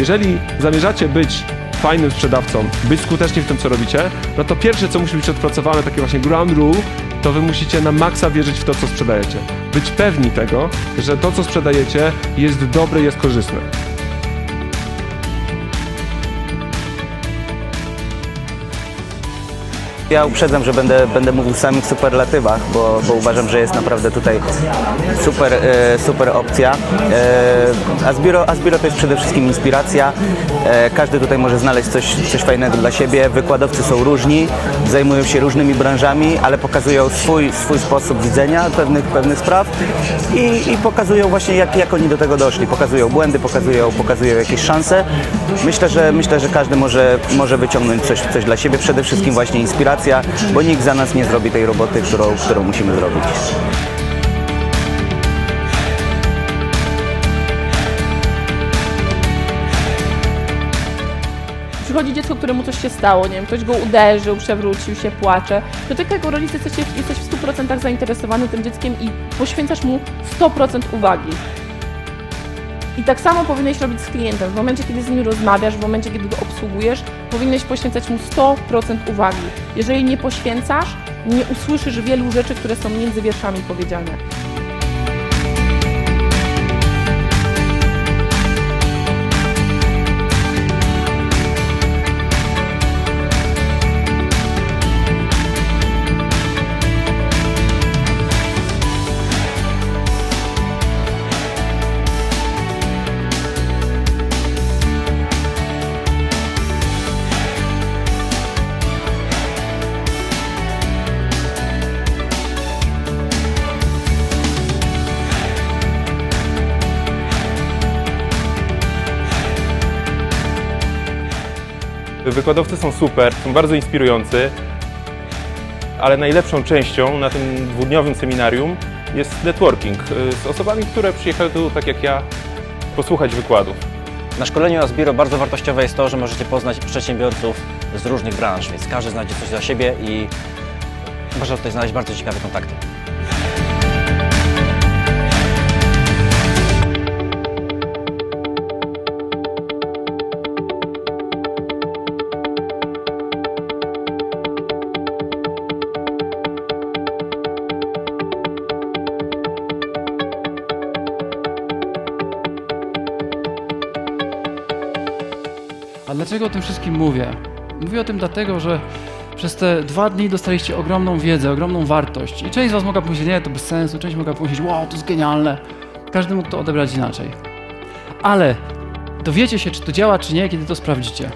jeżeli zamierzacie być fajnym sprzedawcą, być skuteczni w tym, co robicie, no to pierwsze, co musi być odpracowane, takie właśnie ground rule, to wy musicie na maksa wierzyć w to, co sprzedajecie. Być pewni tego, że to, co sprzedajecie, jest dobre, jest korzystne. Ja uprzedzam, że będę, będę mówił w samych superlatywach, bo, bo uważam, że jest naprawdę tutaj super, e, super opcja. E, Asbiro, Asbiro to jest przede wszystkim inspiracja. E, każdy tutaj może znaleźć coś, coś fajnego dla siebie. Wykładowcy są różni, zajmują się różnymi branżami, ale pokazują swój, swój sposób widzenia pewnych, pewnych spraw i, i pokazują właśnie jak, jak oni do tego doszli. Pokazują błędy, pokazują, pokazują jakieś szanse. Myślę, że myślę, że każdy może, może wyciągnąć coś, coś dla siebie. Przede wszystkim właśnie bo nikt za nas nie zrobi tej roboty, którą, którą musimy zrobić. Przychodzi dziecko, któremu coś się stało, nie wiem, ktoś go uderzył, przewrócił się, płacze, to ty jako rodzic jesteś, jesteś w 100% zainteresowany tym dzieckiem i poświęcasz mu 100% uwagi. I tak samo powinieneś robić z klientem. W momencie, kiedy z nim rozmawiasz, w momencie, kiedy go obsługujesz, powinieneś poświęcać mu 100% uwagi. Jeżeli nie poświęcasz, nie usłyszysz wielu rzeczy, które są między wierszami powiedziane. Wykładowcy są super, są bardzo inspirujący, ale najlepszą częścią na tym dwudniowym seminarium jest networking y, z osobami, które przyjechały tu, tak jak ja, posłuchać wykładów. Na szkoleniu Asbiro bardzo wartościowe jest to, że możecie poznać przedsiębiorców z różnych branż, więc każdy znajdzie coś dla siebie i można tutaj znaleźć bardzo ciekawe kontakty. A dlaczego o tym wszystkim mówię? Mówię o tym dlatego, że przez te dwa dni dostaliście ogromną wiedzę, ogromną wartość. I część z Was mogła powiedzieć, nie, to bez sensu, część mogła powiedzieć, wow, to jest genialne. Każdy mógł to odebrać inaczej. Ale dowiecie się, czy to działa, czy nie, kiedy to sprawdzicie.